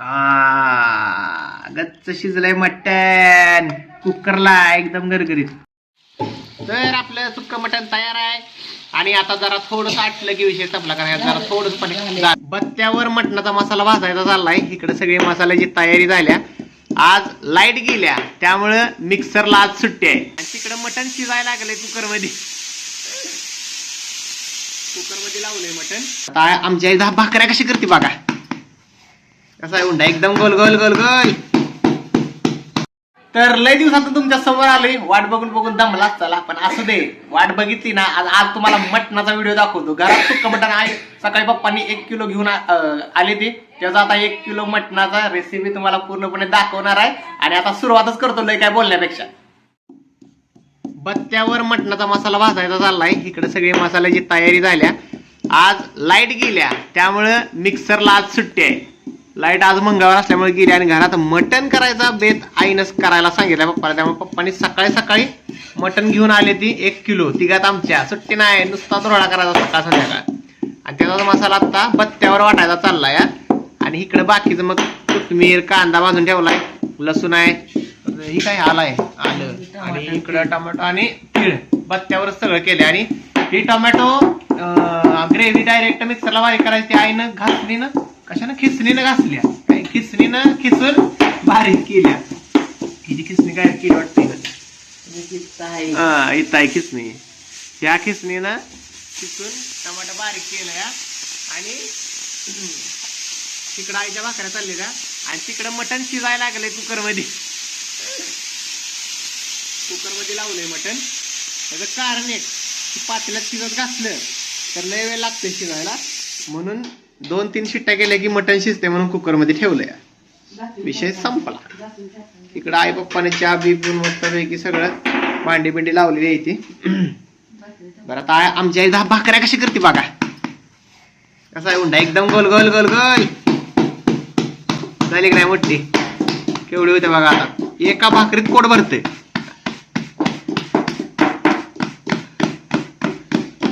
आ गच्च शिजलंय मटण. कुकरला एकदम गरगरीत तर आपलं सुक्क मटण तयार आहे. आणि आता जरा थोडस आटलं की विषय संपला कारण जरा थोडस पण बत्त्यावर मटणाचा मसाला भाजायचा चाललाय. इकडे सगळे मसाल्याची तयारी झाल्या. आज लाइट गेल्या. त्यामुळं मिक्सरला आज सुट्टी आहे. आणि तिकडे मटण शिजायला लागलंय कुकरमध्ये कुकरमध्ये लावलंय मटण. आता आमच्या इथं भाकऱ्या कशी करते बघा. कसा आहे उंडा एकदम गोल गोल गोल गोल. तर लय दिवसातून तुमच्यासमोर आलोय. वाट बघून बघून दमला चला पण असू दे. वाट बघितली ना आज आज तुम्हाला मटणाचा व्हिडिओ दाखवतो. घरात सुक्क मटण आहे. सकाळी पप्पांनी एक किलो घेऊन आले ते. त्याचा आता एक किलो मटणाचा रेसिपी तुम्हाला पूर्णपणे दाखवणार आहे. आणि आता सुरुवातच करतो लय काय बोलण्यापेक्षा. बत्त्यावर मटणाचा मसाला भाजायचा चाललाय. इकडे सगळे मसाल्याची तयारी झाल्या. आज लाइट गेल्या. त्यामुळं मिक्सरला आज सुट्टी आहे. लाइट आज मंगळवार असल्यामुळे गेली आणि घरात मटण करायचा बेत आईनंच करायला सांगितलं. पप्पाला त्यामुळे पप्पानी सकाळी सकाळी मटण घेऊन आले ती एक किलो. तिघात आमच्या. सुट्टी नाही. नुसता रोडा करायचा सकाळ संध्याकाळ. आणि त्याचा मसाला आता बत्त्यावर वाटायचा चाललाय या आणि इकडे बाकीचं मग कोथमीर कांदा भाजून ठेवलाय. लसूण आहे. ही काय आलाय? आलं. आणि इकडं टोमॅटो आणि तीळ. बत्त्यावर सगळं केलं आणि ही टोमॅटो ग्रेव्ही डायरेक्ट मिक्सरला बारीक करायची. आईनं घासली ना. कशानं खिसणीनं घासल्या? काही खिसणीनं खिसून बारीक केल्या. हिची खिसणी काय केली वाटते हा इथं आहे खिसणी. ह्या खिसणीनं खिसून टमाटर बारीक केलं या आणि तिकडं आईच्या भाकऱ्या चाललेल्या आणि तिकडं मटण शिजायला लागलंय कुकरमध्ये. कुकरमध्ये लावलंय मटण. त्याचं कारण एक की पातेल्यात शिजत घातलं तर लय वेळ लागते शिजायला. म्हणून दोन तीन शिट्ट्या केल्या की मटण शिजते म्हणून कुकरमध्ये ठेवलंय विषय संपला. इकडं आई पप्पाने चहा बी पिऊन मस्तपैकी सगळं भांडी बिंडी लावलेली आहे ती बरं आता आमच्या आई दहा भाकऱ्या कशी करते बघा. कसा आहे उंडा एकदम गोल गोल गोल गोल. झाली की नाही मोठी? केवढी होते बघा आता. एका भाकरीत पोट भरते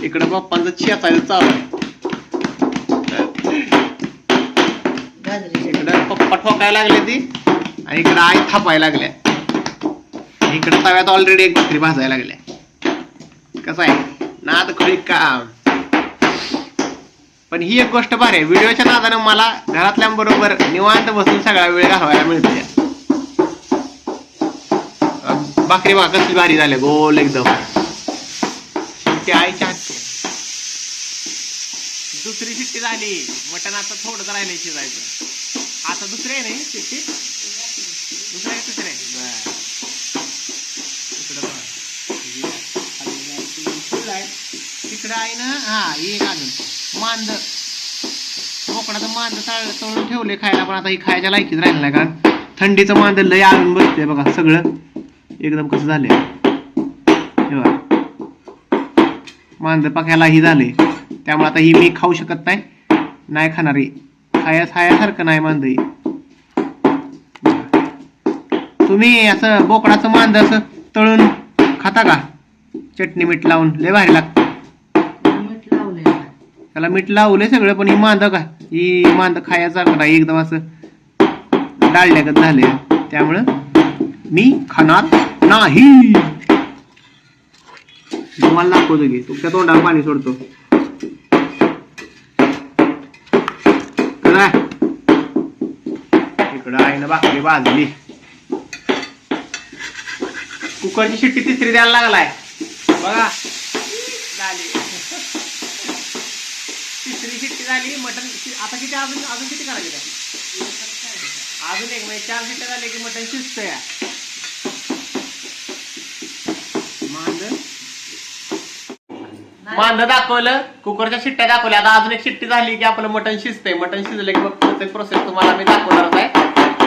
इकडं पप्पांचं चेचायचं चालू आहे. इकडं पप्पा ठोकायला लागले ती? आणि इकडं आई थापायला लागल्या. इकडं तव्यात ऑलरेडी एक भाकरी भाजायला लागल्या. कसं आहे? नाद खळी काम. पण ही एक गोष्ट भारी आहे. व्हिडिओच्या नादानं मला घरातल्यांबरोबर निवांत बसून सगळा वेळ घालवायला मिळते अं, भाकरी बघा भारी झाले गोल एकदम. ते आईच्या हातची दुसरी शिट्टी झाली. मटण आता थोडं राहिले शिजायचं. आता दुसरी आहे नाही शिट्टी? दुसरी आहे तिसरी आहे? तिकडं आहे. ना हा एक अजून. मांद. कोकणाचं मांद तळ तळून ठेवले खायला पण आता ही खायच्या लायकीच राहिलं नाही कारण थंडीचं मांद लय आणून बसते बघा सगळं. एकदम कसं झालंय. मांद पाक्याला ही झाले त्यामुळे आता ही मी खाऊ शकत नाही. नाही खाणार. खाया खायासारखं नाही मांद ही तुम्ही असं बोकडाचं मांद असं तळून खाता का? चटणी मीठ लावून. लय भारी लागतं त्याला मीठ लावलंय सगळं पण ही मांद का? ही मांद खायासारखं नाही? एकदम असं डाळल्यागत झालंय. त्यामुळं मी खाणार नाही. तुम्हाला दाखवतो की तुमच्या तोंडावर पाणी सोडतो. इकडं आहे ना भाकरी भाजली. कुकरची शिट्टी तिसरी द्यायला लागलाय. बघा. झाली. तिसरी शिट्टी झाली मटन आता किती अजून अजून किती करायची काय अजून एक म्हणजे चार शिट्ट्या झाले की मटन शिजतं या मांद दाखवलं कुकरच्या शिट्ट्या दाखवल्या. आता अजून एक शिट्टी झाली की आपलं मटन शिजतंय. मटन शिजलं की मग प्रत्येक प्रोसेस तुम्हाला मी दाखवणारच आहे.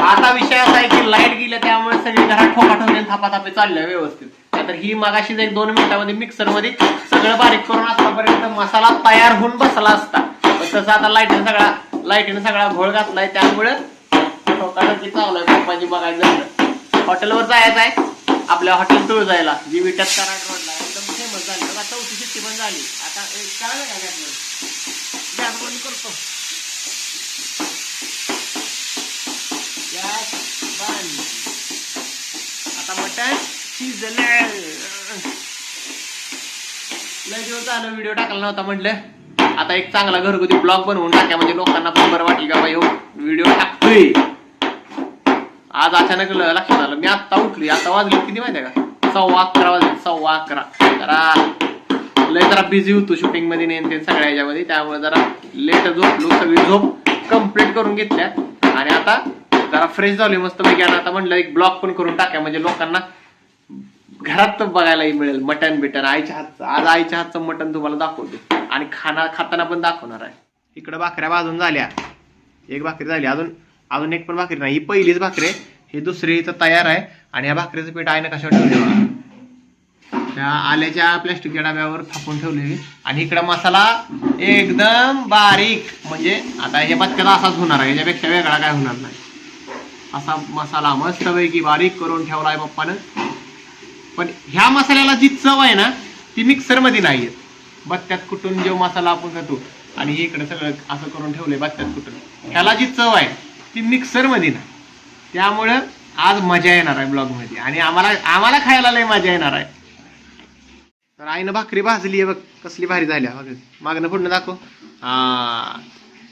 आता विषय असा आहे की लाइट गेलं त्यामुळे सगळी घरात ठोकाठोकी थापाथापी चालल्या व्यवस्थित. तर ही मगाशी एक दोन मिनिटामध्ये मिक्सरमध्ये सगळं बारीक करून आतापर्यंत मसाला तयार होऊन बसला असता. तसं आता लाईटीनं सगळा लाईटीनं सगळा घोळ घातलाय त्यामुळे ठोकाठोकी चालू आहे पप्पाची बघायचं झालं हॉटेलवर जायचं आहे. आपल्या हॉटेल तुळ जायला. जी विट्यात कराड रोडला एकदम फेमस झाली. बघा चौथी शिट्टी पण झाली. आता एक कळलं गॅस बंद करतो? मटण शिजलं लय दिवस झालं व्हिडिओ टाकला नव्हता म्हटलं. आता एक चांगला घरगुती ब्लॉग बनवून टाक्या. म्हणजे लोकांना पण बरं वाटेल का बाई व्हिडिओ टाकतोय. आज अचानक ल- लक्षात आलं. मी आत्ता उठली आता वाजली किती माहितीये का? सव्वा अकरा वाजले. सव्वा अकरा. जरा लय जरा बिझी होतो शूटिंगमध्ये नेन ते सगळ्या ह्याच्यामध्ये. त्यामुळे जरा लेट झोपलो. सगळी झोप कंप्लीट करून घेतल्या आणि आता जरा फ्रेश झाली मस्त पैकी आणि आता म्हणलं एक ब्लॉग पण करून टाक्या. म्हणजे लोकांना घरात बघायलाही मिळेल मटन बिटन. आईच्या हातचं आज आईच्या हातचं मटन तुम्हाला दाखवतो. आणि खाना खाताना पण दाखवणार आहे. इकडे भाकऱ्या भाजून झाल्या. एक भाकरी झाली. अजून अजून एक पण भाकरी नाही. ही पहिलीच भाकरी आहे. ही दुसरी इथं तयार आहे. आणि या भाकरीचं पीठ आईनं कशावर ठेवले त्या आल्याच्या प्लॅस्टिकच्या डब्यावर थापून ठेवलेली. आणि इकडं मसाला एकदम बारीक. म्हणजे आता याच्या बचक्याचा असाच होणार आहे. याच्यापेक्षा वेगळा काय होणार नाही. असा मसाला मस्तपैकी बारीक करून ठेवलाय पप्पानं. पण ह्या मसाल्याला जी चव आहे ना ती मिक्सरमध्ये नाही येत बत्त्यात कुटून जो मसाला आपण करतो आणि हे इकडे सगळं असं करून ठेवलंय बत्त्यात कुटून ह्याला जी चव आहे ती मिक्सर ना त्यामुळं आज मजा येणार आहे ब्लॉगमध्ये आणि आम्हाला आम्हाला खायला लय मजा येणार आहे. तर आईनं भाकरी भाजली आहे बघ कसली भारी झाली बघ. मागणं पुढनं दाखव. हा.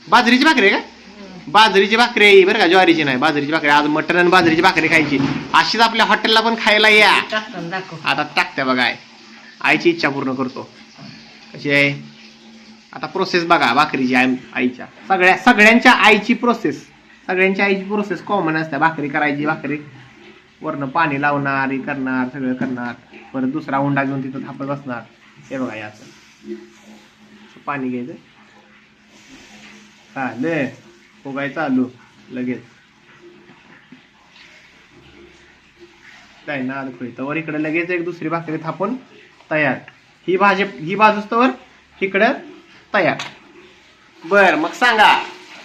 बाजरीची भाकरी आहे का? बाजरीची भाकरी आहे बरं का? ज्वारीची नाही बाजरीची भाकरी. आज मटण आणि बाजरीची भाकरी खायची. अशीच आपल्या हॉटेलला पण खायला या. आता टाकत्या बघा. आई आईची इच्छा पूर्ण करतो. कशी आहे? आता प्रोसेस बघा भाकरीची आई आईच्या. सगळ्या सगळ्यांच्या आईची प्रोसेस सगळ्यांच्या आईची प्रोसेस कॉमन असते. भाकरी करायची भाकरी वरनं पाणी लावणार हे करणार सगळं करणार. परत दुसरा उंडा घेऊन तिथं थापत बसणार. हे बघा असं पाणी घ्यायचं. चालेल. फुगायचा चालू लगेच. काय ना अडखळी तर इकडे लगेच एक दुसरी भाकरी थापून तयार. ही भाजी ही बाजूच तर इकडं तयार. बर मग सांगा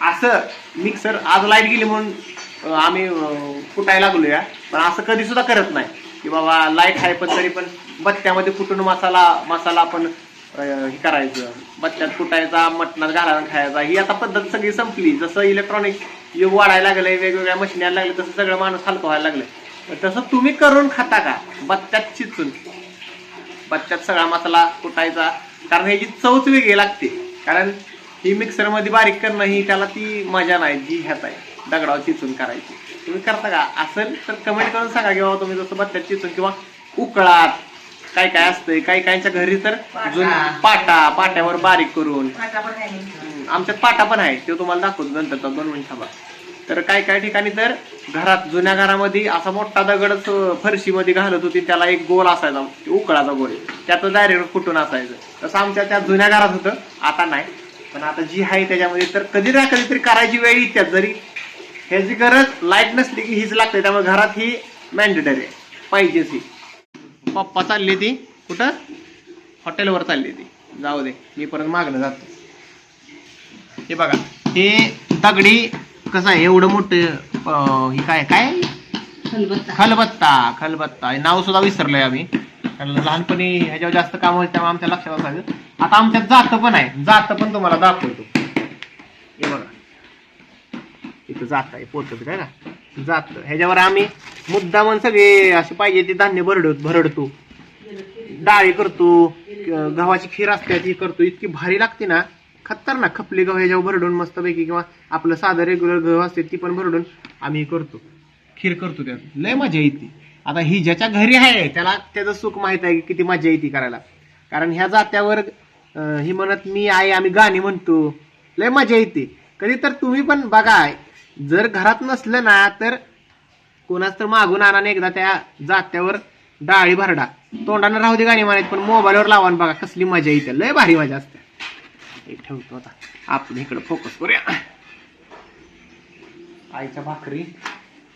असं मिक्सर आज लाइट गेली म्हणून आम्ही कुटायला लागलोया. पण असं कधी सुद्धा करत नाही. की बाबा लाइट आहे पण तरी पण बत्त्यामध्ये कुटून मसाला मसाला आपण हे करायचं. बच्च्यात कुटायचा मटणात घालायला खायचा. ही आता पद्धत सगळी संपली. जसं इलेक्ट्रॉनिक युग वाढायला लागलंय वेगवेगळ्या मशीन यायला लागले तसं सगळं माणूस हलकं व्हायला लागलं तसं तुम्ही करून खाता का? बत्त्यात चिचून. बच्च्यात सगळा मसाला कुटायचा कारण ह्याची चवच वेगळी लागते. कारण ही मिक्सरमध्ये बारीक करणं ही त्याला ती मजा नाही जी ह्यात आहे. दगडावर चिचून करायची. तुम्ही करता का? असेल तर कमेंट करून सांगा की बाबा तुम्ही जसं बत्त्यात चिचून किंवा उकळात काय काय असतंय काही काहींच्या घरी तर जुन पाटा पाट्यावर बारीक करून. हम्म, आमच्यात पाटा पण आहे तो तुम्हाला दाखवतो नंतर दोन मिनिट थांबा. तर काय काय ठिकाणी तर घरात जुन्या घरामध्ये असा मोठा दगडच अं, फरशीमध्ये घालत होती त्याला एक गोल असायचा उकळाचा गोल. त्यात डायरेक्ट कुठून असायचं. तसं आमच्या त्या जुन्या घरात होतं आता नाही. पण आता जी आहे त्याच्यामध्ये तर कधी ना कधीतरी करायची वेळ येते जरी ह्याची गरज लाइट नसली की हीच लागते त्यामुळे घरात ही मॅन्डेटरी आहे पाहिजेच ही. पप्पा चालली ती. कुठं? हॉटेलवर चालली ती. जाऊ दे मी परत मागणं जातो. हे बघा हे दगडी कसं आहे? एवढं मोठं हे काय काय? खलबत्ता. खलबत्ता खलबत्ता. हे नाव सुद्धा विसरलंय आम्ही. कारण लहानपणी ह्याच्यावर जास्त काम होतं त्यामुळे आमच्या लक्षात असायचं. आता आमच्यात जात पण आहे. जात पण तुम्हाला दाखवतो. हे बघा. इथं जात आहे पोचत काय ना? जात. ह्याच्यावर आम्ही मुद्दामन सगळे असे पाहिजे ते धान्य भरड भरडतो. डाळी करतो गव्हाची खीर असते ती करतो. इतकी भारी लागते ना. खतरनाक खपली गव्हा ह्याच्यावर भरडून मस्तपैकी किंवा आपलं साधं रेग्युलर गहू असते ती पण भरडून आम्ही करतो. खीर करतो त्यात. लय मजा येते. आता ही ज्याच्या घरी आहे त्याला त्याचं सुख माहीत आहे की किती मजा येते करायला. कारण ह्या जात्यावर ही म्हणत मी आहे आम्ही गाणी म्हणतो. लय मजा येते. कधी तर तुम्ही पण बघा जर घरात नसलं ना तर कोणाच तर मागून आणा एकदा त्या जात्यावर डाळी भरडा. तोंडानं राहू दे गाणी म्हणायची पण मोबाईलवर लावा आणि बघा कसली मजा येते. लय भारी मजा असते. एक ठेवतो आता. आपण इकडे फोकस करूया. आईच्या भाकरी.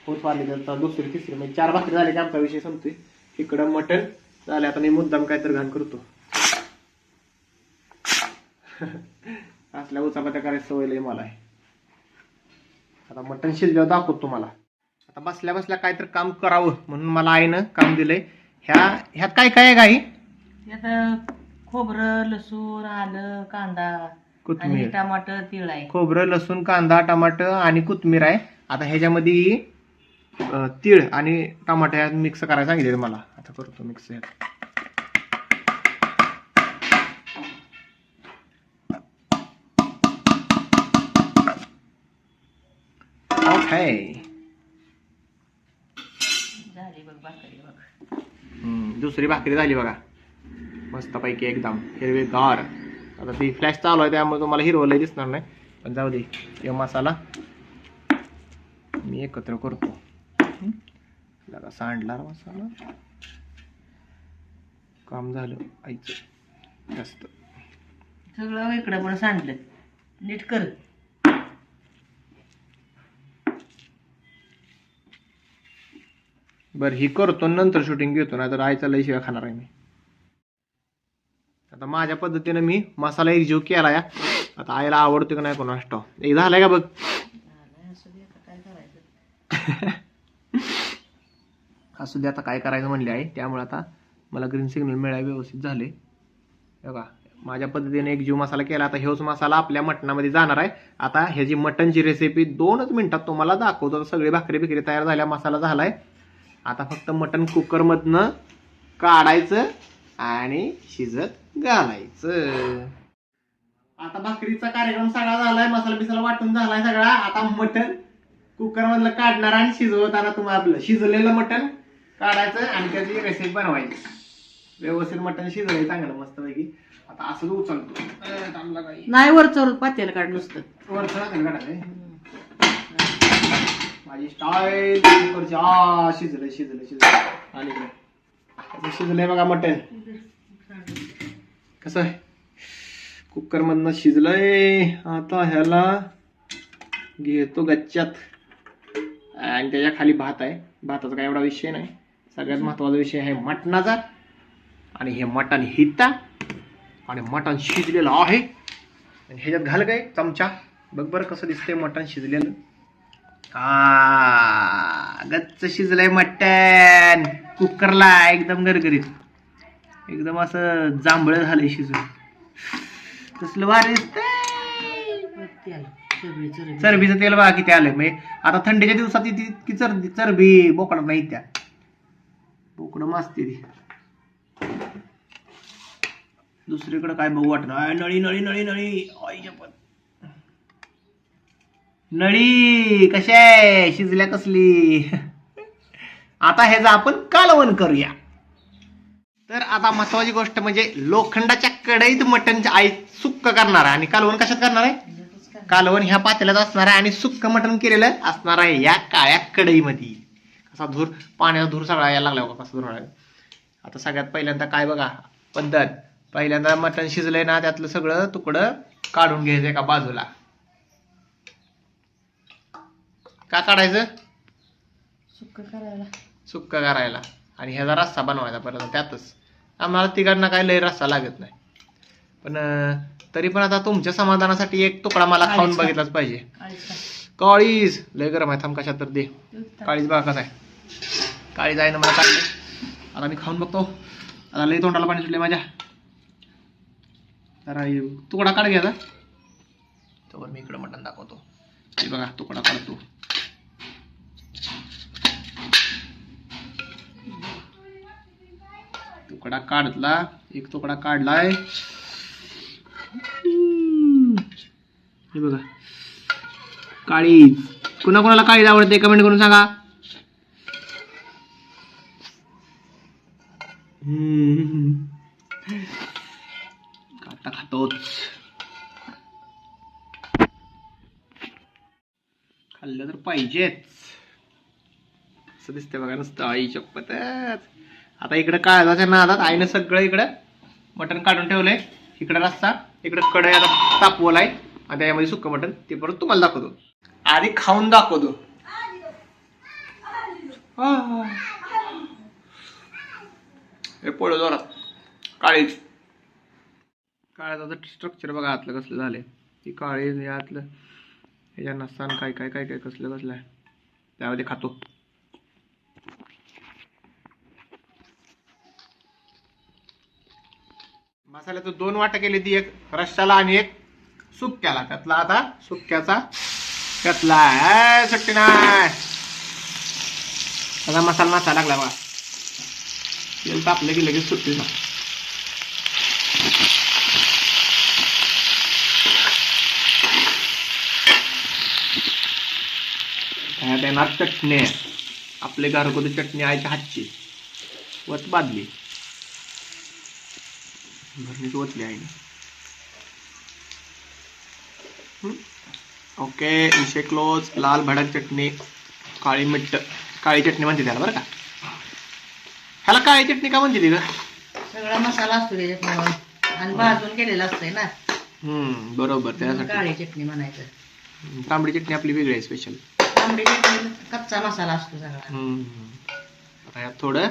होत आली तर दुसरी तिसरी म्हणजे चार भाकरी झाल्याचे आमचा विषय संपतोय. इकडं मटण झाले आता मी मुद्दाम काय तर घाण करतो. असल्या उचापात्या करायची सवय लय मला आहे. आता मटण शिजल्यावर दाखवतो तुम्हाला. आता बसल्या बसल्या काय तर काम करावं म्हणून मला आईनं काम दिलंय. ह्या ह्यात काय काय आहे गाई? यात खोबरं लसूण आलं कांदा आणि कोथिंबीर. टमाटर तिळ आहे. खोबरं लसूण कांदा टमाटर आणि कोथिंबीर आहे. आता ह्याच्यामध्ये अं, तीळ आणि टमाटे यात मिक्स करायला सांगितले मला. आता करतो मिक्स ओके झाली बघ भाकरी बघ. हम्म, दुसरी भाकरी झाली बघा. मस्तपैकी एकदम हिरवे गार आता ती फ्लॅश चालू आहे त्यामुळे तुम्हाला हिरवं लय दिसणार नाही. पण जाऊ दे हे मसाला. मी एकत्र करतो. हम्म. लगा सांडला मसाला. काम झालं आईचं. जास्त. सगळं इकडं पण सांडलं. नीट कर. बरं ही करतो नंतर शूटिंग घेतो नाही तर आईचा लई शिवाय खाणार आहे मी. आता माझ्या पद्धतीनं मी मसाला एक जीव केला या. आता आईला आवडतो का नाही कोणा स्टॉ एक झालाय का बघ? असू दे आता काय करायचं म्हणले आहे त्यामुळे आता मला ग्रीन सिग्नल मिळाय व्यवस्थित झाले हे बघा माझ्या पद्धतीने एक जीव मसाला केला. आता हेच मसाला आपल्या मटणामध्ये जाणार आहे. आता ह्याची मटणची रेसिपी दोनच मिनिटात तुम्हाला दाखवतो. सगळी भाकरी बिकरी तयार झाल्या मसाला झालाय. आता फक्त मटण कुकरमधनं काढायचं आणि शिजत घालायचं. आता भाकरीचा कार्यक्रम सगळा झालाय मसाला बिसाला वाटून झालाय सगळा. आता मटण कुकर मधलं काढणार आणि शिजवताना तुम्हाला आपलं शिजलेलं मटण काढायचं आणि त्याची रेसिपी बनवायची. व्यवस्थित मटण शिजवायचं चांगलं मस्तपैकी. आता असंच उचलतो. नाही वर चोर पातेल काढ नुसतं. वरचं काढायचं. माझी स्टाईल कुकरची शिजलं शिजलं शिजलं. आणि इकडे. शिजलंय बघा मटण. कसं आहे? कुकर मधनं शिजलंय. आता ह्याला घेतो गच्च्यात. आणि त्याच्याखाली भात आहे. भाताचा काय एवढा विषय नाही. सगळ्यात महत्त्वाचा विषय आहे मटणाचा. आणि हे मटण हिता. आणि मटण शिजलेलं आहे. आणि ह्याच्यात घाल काय? चमचा. बघ बरं कसं दिसतंय मटण शिजलेलं. आ गच्च शिजलंय मटण. कुकरला एकदम गरगरीत. एकदम असं जांभळं झालंय शिजून. कसलं भारी चरबीचं तेल बघा किती आलंय. म्हणजे आता थंडीच्या दिवसात ती चरबी चरबी बोकड नाही त्या. बोकडं मासते ती. दुसरीकडे काय बघू वाटणार नळी नळी नळी नळी. आई नळी कशा आहे? शिजल्या कसली? आता ह्याचं आपण कालवण करूया. तर आता महत्वाची गोष्ट म्हणजे लोखंडाच्या कढईत मटणच्या आई सुक्क करणार आहे. आणि कालवण कशात करणार आहे? कालवण ह्या पातेल्यात असणार आहे आणि सुक्क मटण केलेलं असणार आहे या काळ्या कढईमध्ये. कसा धूर पाण्याचा धूर सगळा यायला लागला बघा कसा धूर आता सगळ्यात पहिल्यांदा काय बघा? पद्धत. पहिल्यांदा मटण शिजलंय ना त्यातलं सगळं तुकडं काढून घ्यायचं एका बाजूला. का काढायचं? सुक्क करायला. सुक्क करायला. आणि ह्याचा रस्सा बनवायचा परत त्यातच. आम्हाला तिकडनं काय लय रस्सा लागत नाही. पण तरी पण आता तुमच्या समाधानासाठी एक तुकडा मला खाऊन? बघितलाच पाहिजे? काळीज. लय गरम आहे थांब कशात तर दे. काळीज बघा कसं आहे. काळीज आहे ना मला काढले आता मी खाऊन बघतो. आता लई तोंडाला पाणी सुटले माझ्या. हे तुकडा काढ घ्यायचा तोवर मी इकडं मटण दाखवतो. हे बघा तुकडा काढतो. तुकडा काढला. एक तुकडा काढलाय. हे बघा. काळीज कुणा कुणाला काळीज आवडते कमेंट करून सांगा. आता खातोच. खाल्लं तर पाहिजेच. असं दिसतंय बघा नुसतं आई चप्पतच आता इकडं काळजाच्या नादात आईनं सगळं इकडं मटण काढून ठेवलंय. इकडं रस्ता इकडं कढई आता तापवलाय. आणि त्याच्यामध्ये सुक्क मटण ते परत तुम्हाला दाखवतो. आधी खाऊन दाखवतो. हे पोळ जोरात. काळीच. काळ्याचं स्ट्रक्चर बघा आतलं कसलं झालंय. ती काळी आतलं. ह्याच्या नसताना काय काय काय काय कसलं कसलं आहे. त्यामध्ये खातो. मसाल्याचं दोन वाटा केली ती एक रश्शाला आणि एक सुक्याला त्यातला आता सुक्याचा त्यातला सुट्टी नाही. सगळा मसाला नाचा लागला बघा. तेल तापलं की लगेच सुट्टी ना त्यात येणार चटणी. आपले घरगुती चटणी आईच्या हातची. वत बादली. भरणीच वतली आईने. हम्म. ओके विषय क्लोज लाल भडक चटणी काळी मिठ काळी चटणी म्हणते त्याला बरं का? ह्याला काळी चटणी का म्हणते ती ग? सगळा मसाला असतो त्याच्यात आणि भाजून केलेला असतंय ना. हम्म बरोबर त्यासाठी. काळी चटणी म्हणायचं. तांबडी चटणी आपली वेगळी आहे स्पेशल तांबडी चटणी कच्चा मसाला असतो सगळा. थोडं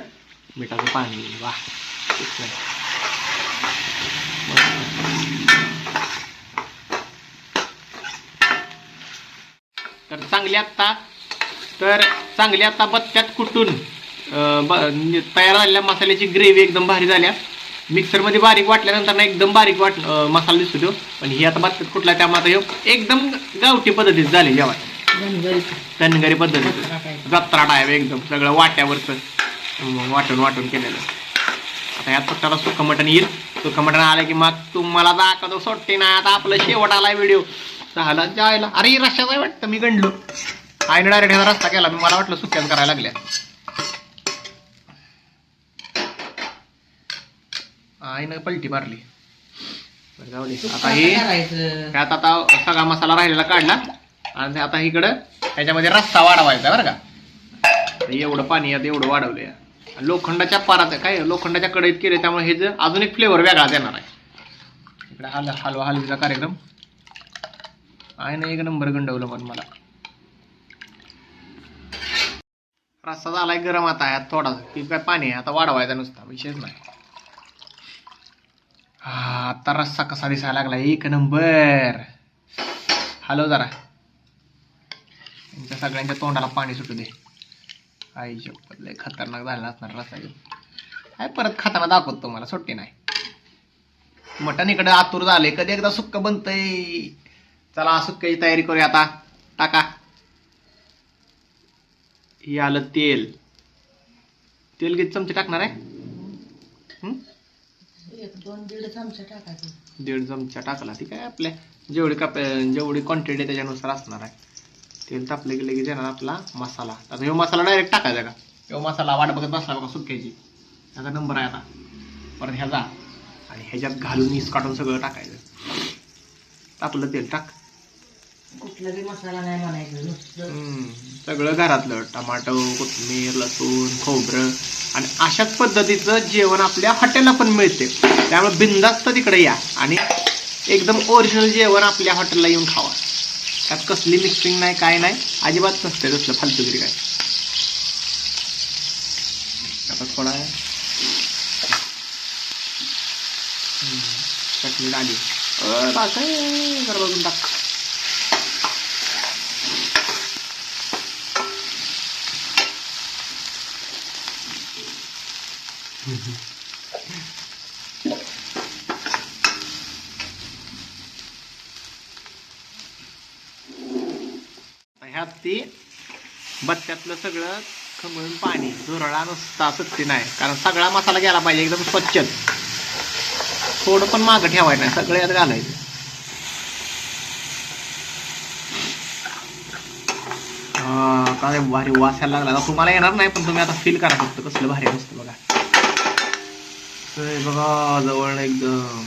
मिठाचं पाणी वा. तर चांगली आत्ता तर चांगली आता बत्त्यात कुटून नि- तयार झालेल्या मसाल्याची ग्रेव्ही एकदम भारी झाल्या. मिक्सरमध्ये बारीक वाटल्यानंतर ना एकदम बारीक वाट मसाला दिसतो तो. पण ही आता बत्त्यात कुठला त्यामुळे आता एकदम गावठी पद्धतीत झाले जेवण गणगरीत धनगरी पद्धतीचं जत्रा टाईप. एकदम सगळं वाट्यावरचं वाटून वाटून केलेलं. आता यात आता सुक्क मटण येईल. सुक्क मटण आलं की मग तुम्हाला दाखवतो सोडते ना आता आपलं शेवट आलाय व्हिडिओ झाला जायला. अरे रश्याच आहे वाटतं. मी गणलो आईने डायरेक्ट ह्याचा रस्ता केला. मी मला वाटलं सुक्याच करायला लागल्या. आईनं पलटी मारली. आता ही त्यात आता सगळा मसाला राहिलेला काढला. आणि आता इकडं त्याच्यामध्ये रस्सा वाढवायचा बरं का. एवढं पाणी आता एवढं वाढवलंय. आणि लोखंडाच्या पारात काय? लोखंडाच्या कढईत केले त्यामुळे हे जे अजून एक फ्लेवर वेगळा देणार आहे. इकडे हल हलवा हलवीचा कार्यक्रम. आहे ना एक नंबर गंडवलं पण मला. रस्ता झालाय गरम आता आहे थोडासा की काय पाणी आहे आता वाढवायचा नुसता विशेष नाही. हा आता रस्सा कसा दिसायला लागला एक नंबर हॅलो जरा. यांच्या सगळ्यांच्या तोंडाला पाणी सुटू दे. आई शपथ लय खतरनाक झाला असणार घेऊन. काय परत खाताना दाखवतो तुम्हाला सुट्टी नाही. मटण इकडे आतुर झाले कधी एकदा सुक्क बनतंय. चला सुक्क्याची तयारी करूया आता. टाका. हे आलं तेल. तेल किती चमचे टाकणार आहे? दीड चमचा टाकला ती काय आपल्या. जेवढी कप जेवढी क्वांटिटी आहे त्याच्यानुसार असणार आहे. तेल तापले की लगेच येणार आपला मसाला. आता ह्यो मसाला डायरेक्ट टाकायचा का? ह्यो मसाला वाट बघत बसला बघा सुक्याची. त्याचा नंबर आहे आता. परत ह्याचा. आणि ह्याच्यात घालून ईस काढून सगळं टाकायचं. टाकलं तेल टाक. कुठला बी मसाला नाही म्हणायचं नुसतं. हम्म, सगळं घरातलं. टमाटो कोथिंबीर लसूण खोबरं. आणि अशाच पद्धतीचं जेवण आपल्या हॉटेलला पण मिळते. त्यामुळे बिंदास्त तिकडे या. आणि एकदम ओरिजिनल जेवण आपल्या हॉटेलला येऊन खावा. त्यात कसली मिक्सिंग नाही काय नाही. अजिबात नसते तसलं फालतुगिरी काय. आता थोडा चटणी आली. अ, टाक, जरा बघून टाक. ती बत्त्यातलं सगळं खमळून पाणी झुरळा नुसता सुट्टी नाही. कारण सगळा मसाला गेला पाहिजे एकदम स्वच्छ. थोडं पण मागं ठेवायचं नाही सगळं यात घालायचं. हा, काय भारी वास यायला लागला. तुम्हाला येणार नाही पण तुम्ही आता फील करा फक्त कसलं भारी नसतं बघा. बघा जवळ एकदम.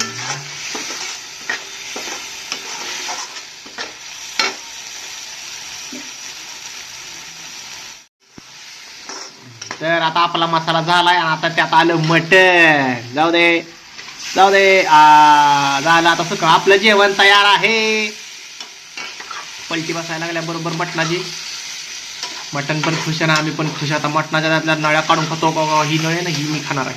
तर आता आपला मसाला झालाय आणि आता त्यात आलं मटण. जाऊ दे. जाऊ दे. आ, झालं आता सगळं. आपलं जेवण तयार आहे. पलटी बसायला लागल्या बरोबर मटणाची. मटण पण खुश आहे ना आम्ही पण खुश आहे. आता मटणाच्या त्यातल्या नळ्या काढून खातो. ही नळी आहे ना ही मी खाणार आहे.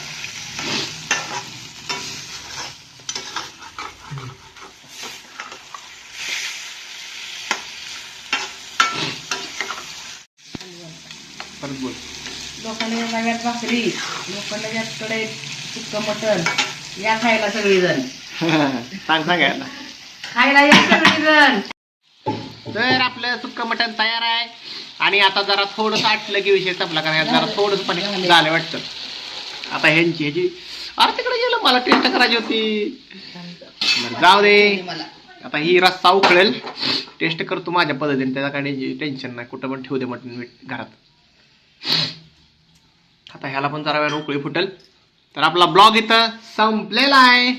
परत बोल. लोकांना नव्यात भाकरी लोकांना याकडे सुक्क मटण या खायला सगळीजण सांग सांगायला खायला या सगळीजण तर आपलं सुक्क मटण तयार आहे. आणि आता जरा थोडंसं आटलं की विषय संपला कारण जरा थोडंसं पाणी झालं. वाटतं. आता ह्यांची ह्याची अरे तिकडे गेलं मला टेस्ट करायची होती. जाऊ दे. मला आता ही रस्सा उकळेल टेस्ट करतो माझ्या पद्धतीने. त्याचा काही टेन्शन नाही. कुठं पण ठेवू दे मटण घरात. आता ह्याला पण जरा वेळ उकळी फुटेल. तर आपला ब्लॉग इथं संपलेला आहे.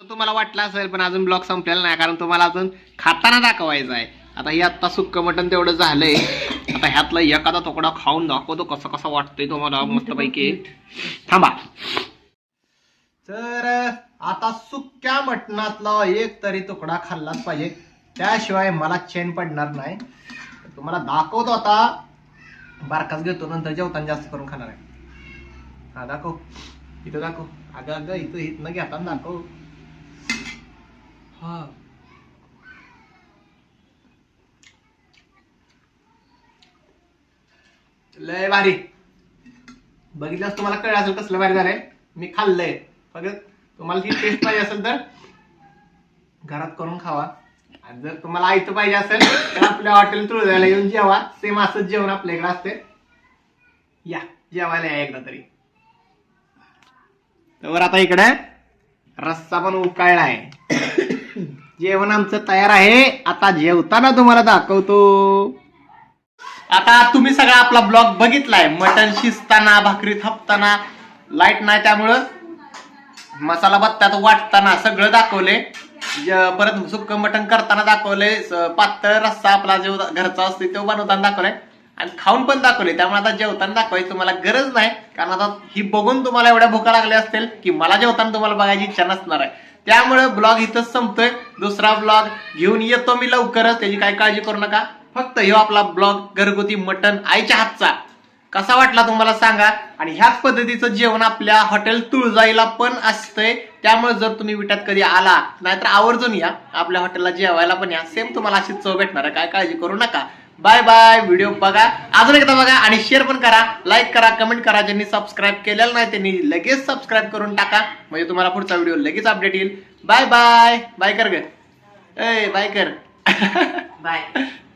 तुम्हाला वाटलं असेल पण अजून ब्लॉग संपलेला नाही कारण तुम्हाला अजून खाताना दाखवायचं आहे. आता ही आत्ता सुक्क मटण तेवढं झालंय. आता ह्यातला एखादा तुकडा खाऊन दाखवतो कसं कसं वाटतंय तुम्हाला मस्तपैकी. थांबा. तर आता सुक्या मटणातला एक तरी तुकडा खाल्लाच पाहिजे. त्याशिवाय मला चेन पडणार नाही. तुम्हाला दाखवतो आता. बारकाच घेतो नंतर जेवताना जास्त करून खाणार आहे. हा दाखव. इथं दाखव. अगं अगं इथं इथनं घेताना दाखव. हा. लय भारी. बघितल्यास तुम्हाला कळलं असेल कसलं भारी झालंय? मी खाल्लंय. फक्त तुम्हाला ही टेस्ट पाहिजे असेल तर घरात करून खावा. आणि जर तुम्हाला आयतं पाहिजे असेल तर आपल्या हॉटेल तुळजाला येऊन जेवा. सेम असंच जेवण आपल्याकडे असते. या जेवायला या एकदा तरी. तर आता इकडे रस्सा पण उकाळला आहे. जेवण आमचं तयार आहे. आता जेवताना तुम्हाला दाखवतो. आता तुम्ही सगळा आपला ब्लॉग बघितलाय. मटण शिजताना भाकरी थापताना. लाइट नाही त्यामुळं. मसाला बत्त्यात वाटताना सगळं दाखवले. परत सुक्क मटण करताना दाखवलंय पातळ रस्सा आपला जो घरचा असतो तो बनवताना दाखवलाय. आणि खाऊन पण दाखवले त्यामुळे आता जेवताना दाखवायची तुम्हाला गरज नाही. कारण आता ही बघून तुम्हाला एवढ्या भुका लागल्या असतील की मला जेवताना तुम्हाला बघायची इच्छा नसणार आहे. त्यामुळे ब्लॉग इथंच संपतोय. दुसरा ब्लॉग घेऊन येतो मी लवकरच. त्याची काही काळजी करू नका. फक्त ह्यो आपला ब्लॉग घरगुती मटण आईच्या हातचा. कसा वाटला तुम्हाला सांगा. आणि ह्याच पद्धतीचं जेवण आपल्या हॉटेल तुळजाईला पण असतंय. त्यामुळे जर तुम्ही विट्यात कधी आला नाहीतर आवर्जून या. आपल्या हॉटेलला जेवायला पण या. सेम तुम्हाला अशी चव भेटणार आहे. काय काळजी करू नका. बाय बाय व्हिडिओ बघा. अजून एकदा बघा आणि शेअर पण करा. लाईक करा कमेंट करा. ज्यांनी सबस्क्राईब केलेलं नाही त्यांनी लगेच सबस्क्राईब करून टाका. म्हणजे तुम्हाला पुढचा व्हिडिओ लगेच अपडेट येईल. बाय बाय बाय कर ग. ए बाय कर. बाय